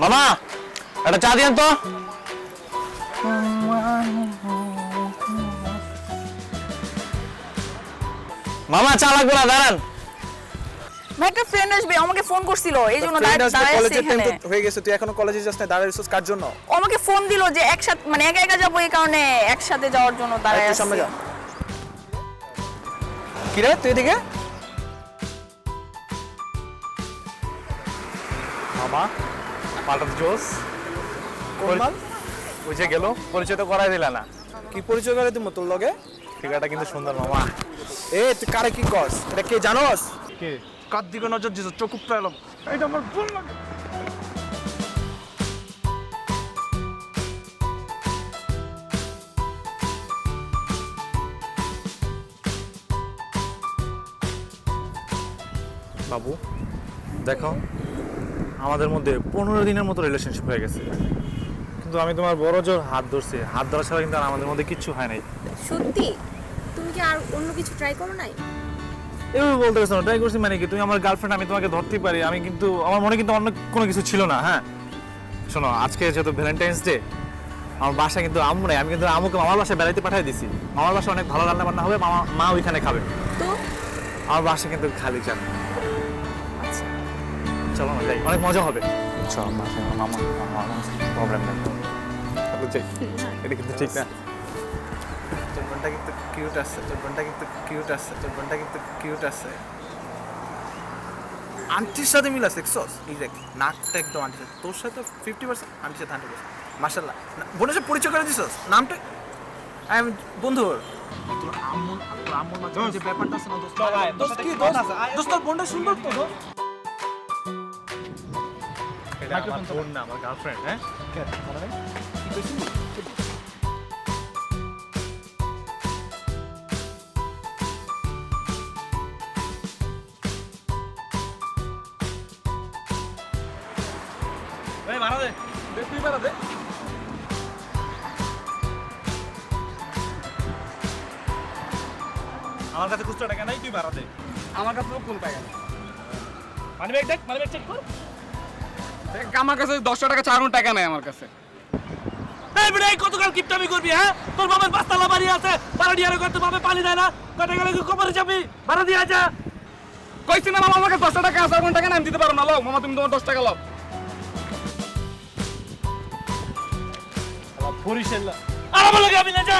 মামা একটা চা দিয়েন তো। মামা চা লাগবে না দাঁড়ান। ভাই একটা ফ্রেন্ড আসবে আমাকে ফোন করছিল এই জন্য ফ্রেন্ড আসবে দাঁড়ায় আছি কলেজের টাইম এখানে। তো হয়ে গেছে তুই এখনও কলেজে যাস না দাঁড়ায় রিসোর্স কার জন্য? আমাকে ফোন দিল যে একসাথে মানে একা একা যাব এই কারণে একসাথে যাওয়ার জন্য দাঁড়ায় আছি। সামনে যা। কি রে তুই এদিকে? মামা পাল্টা জোস। কোন মাল? বুঝে গেল পরিচয় তো করাই দিলা না। কি পরিচয় করে দিমু তোর লগে? ফিগারটা কিন্তু সুন্দর মামা। এ তুই কারে কি কস এটা কে জানোস? কে? কার দিকে নজর দিছ চোখ এলাম। এটা আমার ভুল লাগে বাবু দেখো আমাদের মধ্যে পনেরো দিনের মতো রিলেশনশিপ হয়ে গেছে। কিন্তু আমি তোমার বড় জোর হাত ধরছি। হাত ধরা ছাড়া কিন্তু আর আমাদের মধ্যে কিচ্ছু হয় নাই। সত্যি? তুমি কি আর অন্য কিছু ট্রাই করো নাই? এভাবে বলতে পারছ ট্রাই করছি মানে কি? তুমি আমার গার্লফ্রেন্ড আমি তোমাকে ধরতেই পারি। আমি কিন্তু আমার মনে কিন্তু অন্য কোনো কিছু ছিল না হ্যাঁ? শোনো আজকে যেহেতু ভ্যালেন্টাইন্স ডে আমার বাসায় কিন্তু আম্মু নেই। আমি কিন্তু আমুকে মামার বাসায় বেড়াইতে পাঠিয়ে দিছি। মামার বাসায় অনেক ভালো রান্না বান্না হবে মামা মা ওইখানে খাবে। তো? আমার বাসা কিন্তু খালি চান চলো না যাই। অনেক মজা হবে। চলো বাসায় মামা প্রবলেম নেই। চলো যাই। এটা কিন্তু ঠিক না। তোর বোনটা কিন্তু কিউট আছে তোর বোনটা কিন্তু কিউট আছে তোর বোনটা কিন্তু কিউট আছে। আন্টির সাথে মিল আছে দেখছস? নাকটা একদম আন্টির সাথে। তোর সাথে ফিফটি পার্সেন্ট আন্টির সাথে হান্ড্রেড পার্সেন্ট মার্শাল্লাহ বোনের সাথে পরিচয় করে দিছস? নামটা? বন্ধুর তোর আম্মুর তোর আম্মুর মাঝে যে ব্যাপারটা আছে না দোস্ত? দোস্ত কি দোস্ত? দোস্ত বোনটা সুন্দর তো দোস্ত। এটা আমার বোন না আমার গার্লফ্রেন্ড হ্যাঁ? ভাড়া দে। তুই ভাড়া দে। আমার কাছে খুচরা টাকা নাই তুই ভাড়া দে। আমার কাছে কোন টাকা নেই। মানি ব্যাগ দেখ মানি ব্যাগ চেক কর। আমার কাছে দশটা টাকা চারণ টাকা নেই আমার কাছে। কতকাল কিপটামি করবি হ্যাঁ? তোর বাবার পাঁচতলা বাড়ি আছে ভাড়া দিয়ে করতে বাবা পানি দেয় না। কটা গেলে যাবি? ভাড়া দিয়ে যা। কইছি না মামা আমার কাছে দশটা টাকা আছে চারণ টাকা আমি দিতে না লও। মামা তুমি তোমার দশ টাকা লও। বরিশাল আর আমার লাগে আমি না যা।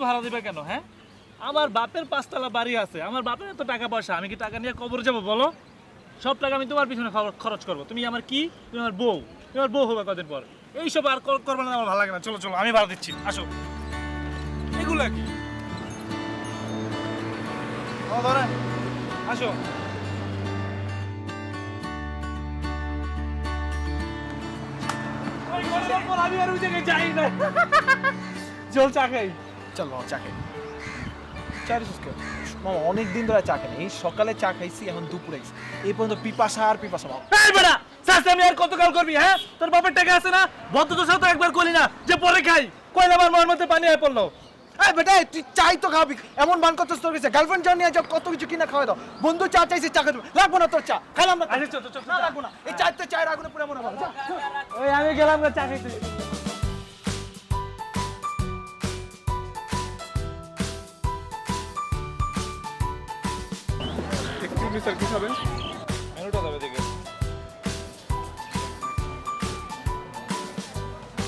ভাড়া দিবে কেন হ্যাঁ? আমার বাপের পাঁচতলা বাড়ি আছে, আমার বাপের এত টাকা পয়সা, আমি কি টাকা নিয়ে কবর যাব বলো? সব টাকা আমি তোমার পিছনে খরচ করব। তুমি আমার কি? তুমি আমার বউ। তুমি আমার বউ হবে কদিন পর। এইসব আর কর- করবে না, আমার ভালো লাগে না। চলো চলো, আমি ভাড়া দিচ্ছি। আসো। এগুলা কি? আসো। আমি আর যাই না। চল চা খাই। চল মামা চা খাই চা মামা অনেক দিন ধরে চা খাই এই সকালে চা খাইছি এখন দুপুরে এই পর্যন্ত পিপাসা আর পিপাসা মামা এই বেটা সাসে আর কতকাল করবি হ্যাঁ? তোর বাপের টাকা আছে না? তো একবার করলি না যে পরে খাই। কইলা আমার মনের মধ্যে পানি আয় পড়ল। এই বেটা তুই চাই তো খাবি। এমন বান করতে তোর কাছে। গার্লফ্রেন্ড চা নিয়ে যাও কত কিছু কিনা খাওয়া দাও। বন্ধু চা চাইছে চা খাবে লাগবো না তোর চা। খাইলাম না আচ্ছা চল চল না লাগবো না। এই চার তো চায়ের আগুনে পুরো মনে ওই আমি গেলাম চা খাইতে। একটু স্যার, কি খাবেন মেনুটা দেবে দেখে।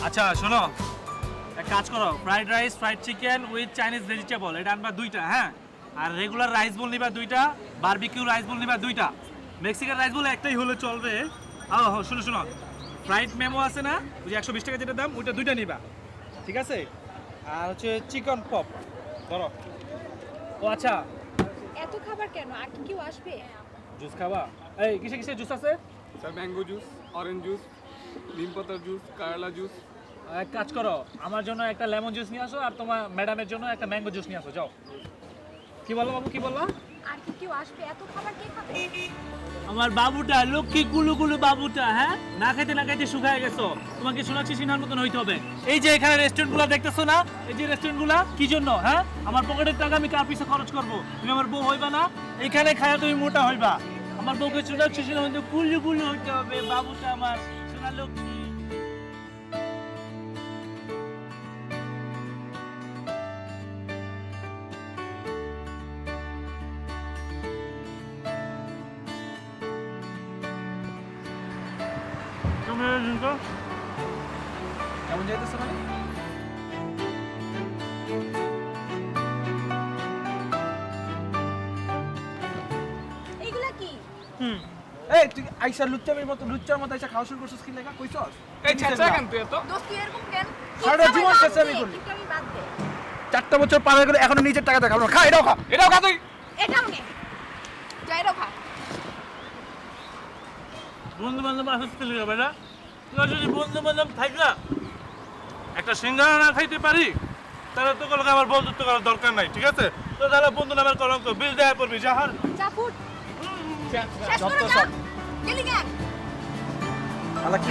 আচ্ছা শোনো। এক কাজ করো fried rice fried chicken with Chinese vegetable এটা আনবা দুইটা হ্যাঁ? আর রেগুলার রাইস বল নিবা দুইটা বারবিকিউ রাইস বল নিবা দুইটা। মেক্সিকান রাইস বল একটাই হলে চলবে। হো, শুনো শুনো। ফ্রাইড মেমো আছে না? ওই যে একশো বিশ টাকা যেটা দাম, ওইটা দুইটা নিবা। ঠিক আছে? আর হচ্ছে চিকেন পপ ধরো। ও আচ্ছা এত খাবার কেন? আর কি কেউ আসবে? জুস খাবা? এই কিসে কিসে জুস আছে? Sir mango juice orange juice নিম পাতার জুস কারলা জুস এক কাজ করো আমার জন্য একটা লেমন জুস নিয়ে আসো আর তোমার ম্যাডামের জন্য একটা ম্যাঙ্গো জুস নিয়ে আসো যাও। কি বলল বাবু কি বললা? আর কি কেউ আসবে? এত খাবার কে খাবে? আমার বাবুটা, লক্ষ্মী গুলু গুলু বাবুটা হ্যাঁ? না খাইতে না খাইতে শুকায় গেছো। তোমাকে শোনাচ্ছি সিনহার মতন হইতে হবে। এই যে এখানে রেস্টুরেন্টগুলা দেখতেছো না? এই যে রেস্টুরেন্টগুলা কি জন্য হ্যাঁ? আমার পকেটের টাকা আমি কার পিছে খরচ করব? তুমি আমার বউ হইবা না? এখানে খায়া তুমি মোটা হইবা। আমার বউকে শোনাচ্ছি সিনহার মধ্যে গুলু গুলু হইতে হবে, বাবুটা আমার সোনা লক্ষ্মী কেমন যাইতেছে মানে এইগুলা কি? এই তুই আইসা লুচ্চামের মতো লুচ্চার মতো আইসা খাওয়া শুরু করছিস কি লেখা? কইছস? এই ছেঁচা কেন তুই এত? দোস্ত তুই এরকম কেন? সারা জীবন চেঁচামি করলি। একটু আমি বাদ দে? চারটা বছর পার হয়ে গেলে এখনও নিজের টাকা দেখাবো না। খা এটাও খা। এটাও খা তুই। এটাও নে যাই রোখা বন্ধু বান্ধব আসতে না তোরা যদি বন্ধু বান্ধব থাকলা একটা সিঙ্গারা না খাইতে পারি তাহলে তো কোনো আমার বন্ধুত্ব করার দরকার নাই ঠিক আছে? তো তাহলে বন্ধু নামের কলঙ্ক বিল দেয়া পড়বি কেন আলা কি